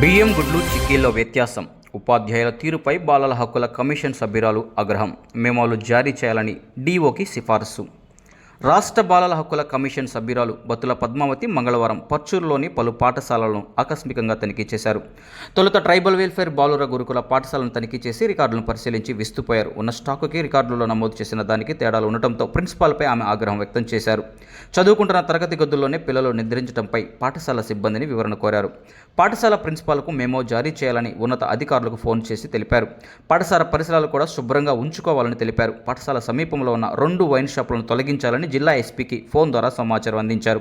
బియ్యం గుడ్లు చిక్కీల్లో వ్యత్యాసం. ఉపాధ్యాయుల తీరుపై బాలల హక్కుల కమిషన్ సభ్యురాలు ఆగ్రహం. మెమోలు జారీ చేయాలని డీఓకి సిఫారసు. రాష్ట్ర బాలల హక్కుల కమిషన్ సభ్యురాలు బతుల పద్మావతి మంగళవారం పర్చూరులోని పలు పాఠశాలలను ఆకస్మికంగా తనిఖీ చేశారు. తొలుత ట్రైబల్ వెల్ఫేర్ బాలుర గురుకుల పాఠశాలను తనిఖీ చేసి రికార్డులను పరిశీలించి విస్తుపోయారు. ఉన్న స్టాకుకి రికార్డులలో నమోదు చేసిన దానికి తేడాలు ఉండటంతో ప్రిన్సిపాల్పై ఆమె ఆగ్రహం వ్యక్తం చేశారు. చదువుకుంటున్న తరగతి గదుల్లోనే పిల్లలు నిద్రించడంపై పాఠశాల సిబ్బందిని వివరణ కోరారు. పాఠశాల ప్రిన్సిపాల్కు మేమో జారీ చేయాలని ఉన్నత అధికారులకు ఫోన్ చేసి తెలిపారు. పాఠశాల పరిసరాలు కూడా శుభ్రంగా ఉంచుకోవాలని తెలిపారు. పాఠశాల సమీపంలో ఉన్న రెండు వైన్ షాపులను తొలగించాలని జిల్లా ఎస్పీకి ఫోన్ ద్వారా సమాచారం అందించారు.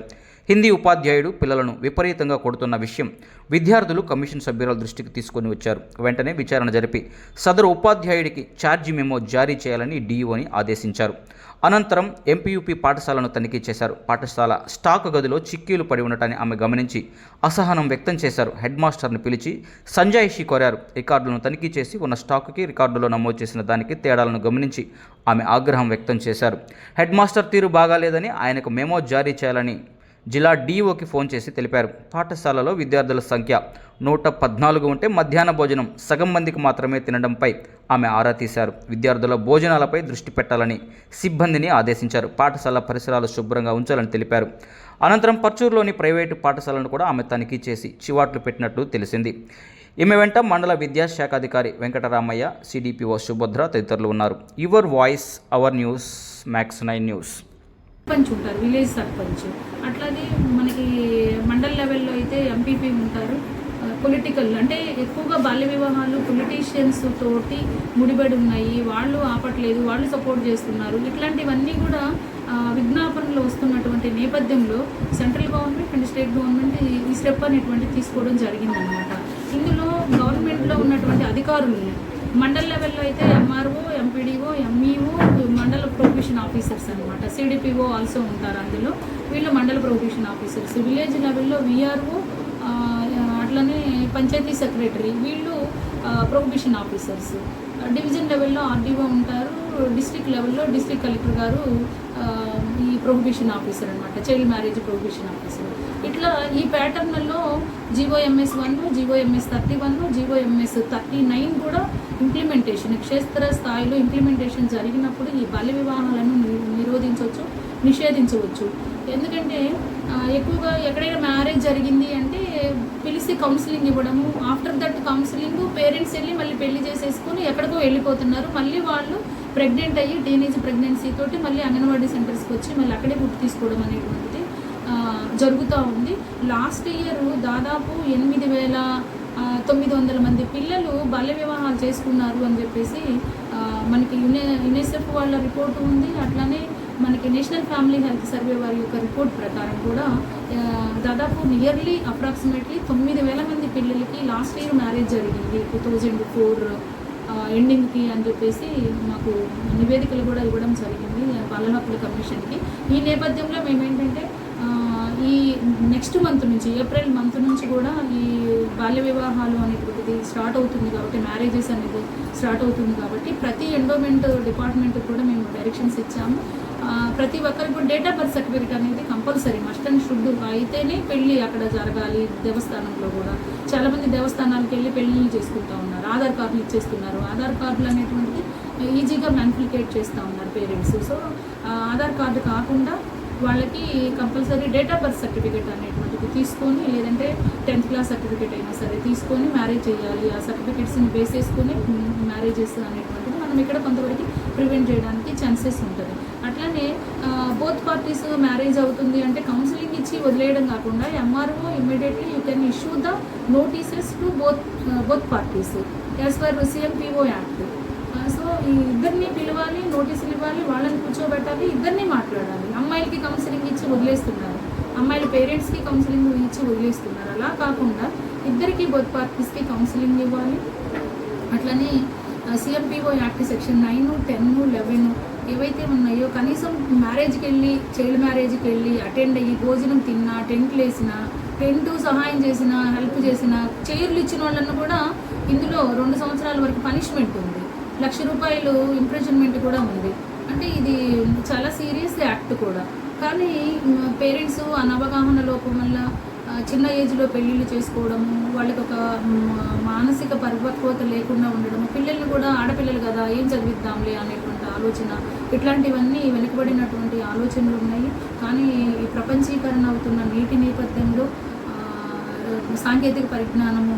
హిందీ ఉపాధ్యాయుడు పిల్లలను విపరీతంగా కొడుతున్న విషయం విద్యార్థులు కమిషన్ సభ్యుల దృష్టికి తీసుకొని వచ్చారు. వెంటనే విచారణ జరిపి సదరు ఉపాధ్యాయుడికి ఛార్జీ మెమో జారీ చేయాలని డీఈఓని ఆదేశించారు. అనంతరం ఎంపీయూపీ పాఠశాలను తనిఖీ చేశారు. పాఠశాల స్టాక్ గదిలో చిక్కీలు పడి ఉండటాన్ని ఆమె గమనించి అసహనం వ్యక్తం చేశారు. హెడ్ మాస్టర్ను పిలిచి సంజాయిషి కోరారు. రికార్డులను తనిఖీ చేసి ఉన్న స్టాకుకి రికార్డులో నమోదు చేసిన దానికి తేడాలను గమనించి ఆమె ఆగ్రహం వ్యక్తం చేశారు. హెడ్ మాస్టర్ తీరు బాగాలేదని ఆయనకు మెమో జారీ చేయాలని జిల్లా డీఓకి ఫోన్ చేసి తెలిపారు. పాఠశాలలో విద్యార్థుల సంఖ్య నూట పద్నాలుగు ఉంటే మధ్యాహ్న భోజనం సగం మందికి మాత్రమే తినడంపై ఆమె ఆరా తీశారు. విద్యార్థుల భోజనాలపై దృష్టి పెట్టాలని సిబ్బందిని ఆదేశించారు. పాఠశాల పరిసరాలు శుభ్రంగా ఉంచాలని తెలిపారు. అనంతరం పర్చూరులోని ప్రైవేటు పాఠశాలను కూడా ఆమె తనిఖీ చేసి చివాట్లు పెట్టినట్లు తెలిసింది. ఈమె వెంట మండల విద్యాశాఖ అధికారి వెంకటరామయ్య సిడిపిఓ సుభద్ర తదితరులు ఉన్నారు. Your voice our news Max Nine News. Sarpanch ఉంటారు విలేజ్ సర్పంచ్. అట్లాగే మనకి మండల్ లెవెల్లో అయితే ఎంపీపీ ఉంటారు. పొలిటికల్ అంటే ఎక్కువగా బాల్య వివాహాలు పొలిటీషియన్స్ తోటి ముడిపడి ఉన్నాయి. వాళ్ళు ఆపట్లేదు వాళ్ళు సపోర్ట్ చేస్తున్నారు. ఇట్లాంటివన్నీ కూడా విజ్ఞాపనలు వస్తున్నటువంటి నేపథ్యంలో central government and state government ఈ- ఈ స్టెప్ అనేటువంటి తీసుకోవడం జరిగిందనమాట ఇందులో గవర్నమెంట్లో ఉన్నటువంటి అధికారులు మండల లెవెల్లో అయితే ఎంఆర్ఓ ఎంపీడీఓ ఎంఈఓ మండల ప్రొఫెషన్ ఆఫీసర్స్ అనమాట సిడిపిఓ ఆల్సో ఉంటారు అందులో. వీళ్ళు మండల ప్రొఫెషన్ ఆఫీసర్స్ విలేజ్ లెవెల్లో విఆర్ఓ అట్లనే పంచాయతీ సెక్రటరీ వీళ్ళు ప్రొఫెషన్ ఆఫీసర్స్ డివిజన్ లెవెల్లో ఆర్డీఓ ఉంటారు. డిస్ట్రిక్ట్ లెవెల్లో డిస్ట్రిక్ట్ కలెక్టర్ గారు ఈ ప్రొఫెషన్ ఆఫీసర్ అనమాట చైల్డ్ మ్యారేజ్ ప్రొఫెషన్ ఆఫీసర్ ఇట్లా ఈ ప్యాటర్న్లో GOMS one GOMS thirty one GOMS thirty nine కూడా ఇంప్లిమెంటేషన్ క్షేత్ర స్థాయిలో ఇంప్లిమెంటేషన్ జరిగినప్పుడు ఈ బాల్య వివాహాలను నిరోధించవచ్చు నిషేధించవచ్చు. ఎందుకంటే ఎక్కువగా ఎక్కడైనా మ్యారేజ్ జరిగింది అంటే పిలిచి కౌన్సిలింగ్ ఇవ్వడము ఆఫ్టర్ దట్ కౌన్సిలింగ్ పేరెంట్స్ వెళ్ళి మళ్ళీ పెళ్ళి చేసేసుకొని ఎక్కడికో వెళ్ళిపోతున్నారు. మళ్ళీ వాళ్ళు ప్రెగ్నెంట్ అయ్యి టీనేజ్ ప్రెగ్నెన్సీ తోటి మళ్ళీ అంగన్వాడీ సెంటర్స్కి వచ్చి మళ్ళీ అక్కడే గుర్తు తీసుకోవడం అనేటువంటిది. జరుగుతూ ఉంది. లాస్ట్ ఇయర్ దాదాపు ఎనిమిది వేల తొమ్మిది వందల మంది పిల్లలు బాల్య వివాహాలు చేసుకున్నారు అని చెప్పేసి మనకి యునే యునిసెఫ్ వాళ్ళ రిపోర్టు ఉంది. అట్లానే మనకి నేషనల్ ఫ్యామిలీ హెల్త్ సర్వే వారి యొక్క రిపోర్ట్ ప్రకారం కూడా దాదాపు నియర్లీ అప్రాక్సిమేట్లీ తొమ్మిది వేల మంది పిల్లలకి లాస్ట్ ఇయర్ మ్యారేజ్ జరిగింది. టూ థౌజండ్ ఫోర్ ఎండింగ్కి అని చెప్పేసి మాకు నివేదికలు కూడా ఇవ్వడం జరిగింది బాలల హక్కుల కమిషన్కి. ఈ నేపథ్యంలో మేమేంటంటే ఈ నెక్స్ట్ మంత్ నుంచి ఏప్రిల్ మంత్ నుంచి కూడా ఈ బాల్య వివాహాలు అనేటువంటిది స్టార్ట్ అవుతుంది కాబట్టి మ్యారేజెస్ అనేది స్టార్ట్ అవుతుంది కాబట్టి ప్రతి ఎండోమెంట్ డిపార్ట్మెంట్ కూడా మేము డైరెక్షన్స్ ఇచ్చాము. ప్రతి ఒక్కరికి కూడా డేట్ ఆఫ్ బర్త్ సర్టిఫికేట్ అనేది కంపల్సరీ మస్ట్ అండ్ షుడ్ అయితేనే పెళ్ళి అక్కడ జరగాలి దేవస్థానంలో కూడా. చాలామంది దేవస్థానాలకు వెళ్ళి పెళ్ళిళ్ళు చేసుకుంటూ ఉన్నారు ఆధార్ కార్డులు ఇచ్చేస్తున్నారు. ఆధార్ కార్డులు అనేటువంటిది ఈజీగా మ్యాన్ఫ్లికేట్ చేస్తూ ఉన్నారు పేరెంట్స్ సో ఆధార్ కార్డు కాకుండా వాళ్ళకి compulsory date of birth certificate అనేటువంటిది తీసుకొని లేదంటే టెన్త్ క్లాస్ సర్టిఫికేట్ అయినా సరే తీసుకొని మ్యారేజ్ చేయాలి. ఆ సర్టిఫికేట్స్ని బేస్ చేసుకొని మ్యారేజెస్ అనేటువంటిది మనం ఇక్కడ కొంతవరకు ప్రివెంట్ చేయడానికి ఛాన్సెస్ ఉంటుంది. అట్లానే బోత్ పార్టీస్ మ్యారేజ్ అవుతుంది అంటే కౌన్సిలింగ్ ఇచ్చి వదిలేయడం కాకుండా MRO immediately you can issue the notices to both both parties as per CMPO act. So ఈ ఇద్దరిని పిలవాలి నోటీసులు ఇవ్వాలి వాళ్ళని కూర్చోబెట్టాలి ఇద్దరిని మాట్లాడాలి వదిలేస్తున్నారు. అమ్మాయిల పేరెంట్స్కి కౌన్సిలింగ్ ఇచ్చి వదిలేస్తున్నారు. అలా కాకుండా ఇద్దరికి బొత్ పార్టీస్కి కౌన్సిలింగ్ ఇవ్వాలి. అట్లనే CMPO act section nine ten eleven ఏవైతే ఉన్నాయో కనీసం మ్యారేజ్కి వెళ్ళి చైల్డ్ మ్యారేజ్కి వెళ్ళి అటెండ్ అయ్యి భోజనం తిన్నా టెంట్లు వేసినా టెంట్ సహాయం చేసిన హెల్ప్ చేసిన చైర్లు ఇచ్చిన వాళ్ళను కూడా ఇందులో రెండు సంవత్సరాల వరకు పనిష్మెంట్ ఉంది. లక్ష రూపాయలు ఇంప్రెజన్మెంట్ కూడా ఉంది. అంటే ఇది చాలా సీరియస్ యాక్ట్ కూడా. కానీ పేరెంట్స్ అనవగాహన లోపం వల్ల చిన్న ఏజ్లో పెళ్ళిళ్ళు చేసుకోవడము వాళ్ళకి ఒక మానసిక పరిపక్వత లేకుండా ఉండడము పిల్లల్ని కూడా ఆడపిల్లలు కదా ఏం చదివిద్దాంలే అనేటువంటి ఆలోచన. ఇట్లాంటివన్నీ వెనుకబడినటువంటి ఆలోచనలు ఉన్నాయి. కానీ ఈ ప్రపంచీకరణ అవుతున్న నీటి నేపథ్యంలో సాంకేతిక పరిజ్ఞానము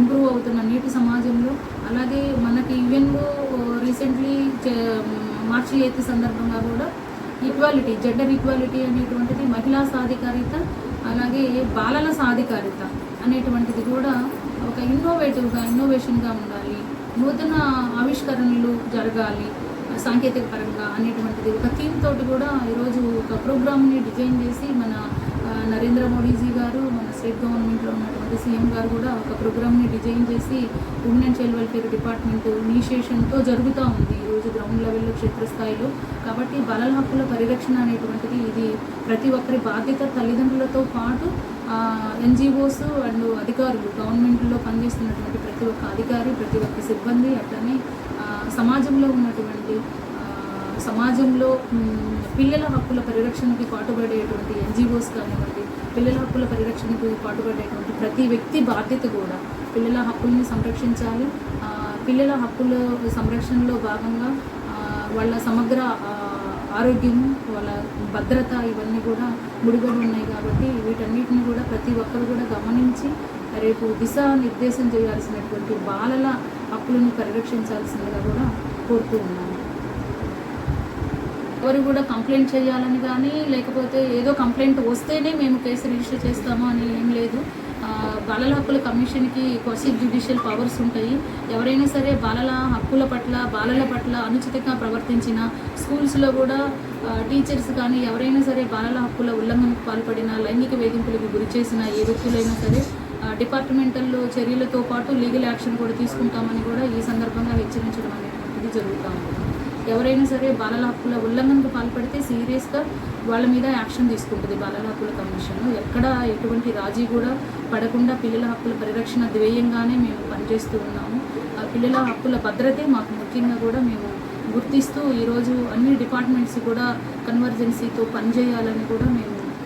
ఇంప్రూవ్ అవుతున్న నీటి సమాజంలో అలాగే మనకి ఈవెన్లో రీసెంట్లీ మార్చి ఎయిత్ సందర్భంగా కూడా ఈక్వాలిటీ జెండర్ ఈక్వాలిటీ అనేటువంటిది మహిళా సాధికారిత అలాగే బాలల సాధికారిత అనేటువంటిది కూడా ఒక ఇన్నోవేటివ్గా ఇన్నోవేషన్గా ఉండాలి. నూతన ఆవిష్కరణలు జరగాలి సాంకేతిక పరంగా అనేటువంటిది ఒక థీమ్ తోటి కూడా ఈరోజు ఒక ప్రోగ్రామ్ని డిజైన్ చేసి మన నరేంద్ర మోడీజీ గారు స్టేట్ గవర్నమెంట్లో ఉన్నటువంటి సీఎం గారు కూడా ఒక ప్రోగ్రామ్ని డిజైన్ చేసి women and child welfare department ఇనిషియేషన్తో జరుగుతూ ఉంది. ఈరోజు గ్రౌండ్ లెవెల్లో క్షేత్రస్థాయిలో. కాబట్టి బాలల హక్కుల పరిరక్షణ అనేటువంటిది ఇది ప్రతి ఒక్కరి బాధ్యత తల్లిదండ్రులతో పాటు ఎన్జిఓస్ అండ్ అధికారులు గవర్నమెంట్లో పనిచేస్తున్నటువంటి ప్రతి ఒక్క అధికారి ప్రతి ఒక్క సిబ్బంది అట్లనే సమాజంలో ఉన్నటువంటి సమాజంలో పిల్లల హక్కుల పరిరక్షణకి పాటుపడేటువంటి ఎన్జిఓస్ కానివ్వండి పిల్లల హక్కుల పరిరక్షణకు పాటుపడేటువంటి ప్రతి వ్యక్తి బాధ్యత కూడా పిల్లల హక్కుల్ని సంరక్షించాలి. పిల్లల హక్కుల సంరక్షణలో భాగంగా వాళ్ళ సమగ్ర ఆరోగ్యం ఆరోగ్యము వాళ్ళ భద్రత ఇవన్నీ కూడా ముడిపడి ఉన్నాయి కాబట్టి వీటన్నిటిని కూడా ప్రతి ఒక్కరు కూడా గమనించి రేపు దిశ నిర్దేశం చేయాల్సినటువంటి బాలల హక్కులను పరిరక్షించాల్సిందిగా కూడా కోరుతూ ఉన్నాను. ఎవరు కూడా కంప్లైంట్ చేయాలని కానీ లేకపోతే ఏదో కంప్లైంట్ వస్తేనే మేము కేసు రిజిస్టర్ చేస్తాము అని ఏం లేదు. బాలల హక్కుల కమిషన్కి క్వశ్చీ జ్యుడిషియల్ పవర్స్ ఉంటాయి. ఎవరైనా సరే బాలల హక్కుల పట్ల బాలల పట్ల అనుచితంగా ప్రవర్తించిన స్కూల్స్లో కూడా టీచర్స్ కానీ ఎవరైనా సరే బాలల హక్కుల ఉల్లంఘనకు పాల్పడిన లైంగిక వేధింపులకు గురి చేసిన ఏ వ్యక్తులైనా సరే డిపార్ట్మెంటల్లో డిపార్ట్మెంటల్ చర్యలతో పాటు లీగల్ యాక్షన్ కూడా తీసుకుంటామని కూడా ఈ సందర్భంగా హెచ్చరించడం అనేది జరుగుతూ ఉంటుంది ఎవరైనా సరే బాలల హక్కుల ఉల్లంఘనకు పాల్పడితే సీరియస్గా వాళ్ళ మీద యాక్షన్ తీసుకుంటుంది బాలల హక్కుల కమిషన్. ఎక్కడ ఎటువంటి రాజీ కూడా పడకుండా పిల్లల హక్కుల పరిరక్షణ ధ్యేయంగానే మేము పనిచేస్తూ ఉన్నాము. ఆ పిల్లల హక్కుల భద్రతే మాకు ముఖ్యంగా కూడా మేము గుర్తిస్తూ ఈరోజు అన్ని డిపార్ట్మెంట్స్ కూడా కన్వర్జెన్సీతో పనిచేయాలని కూడా మేము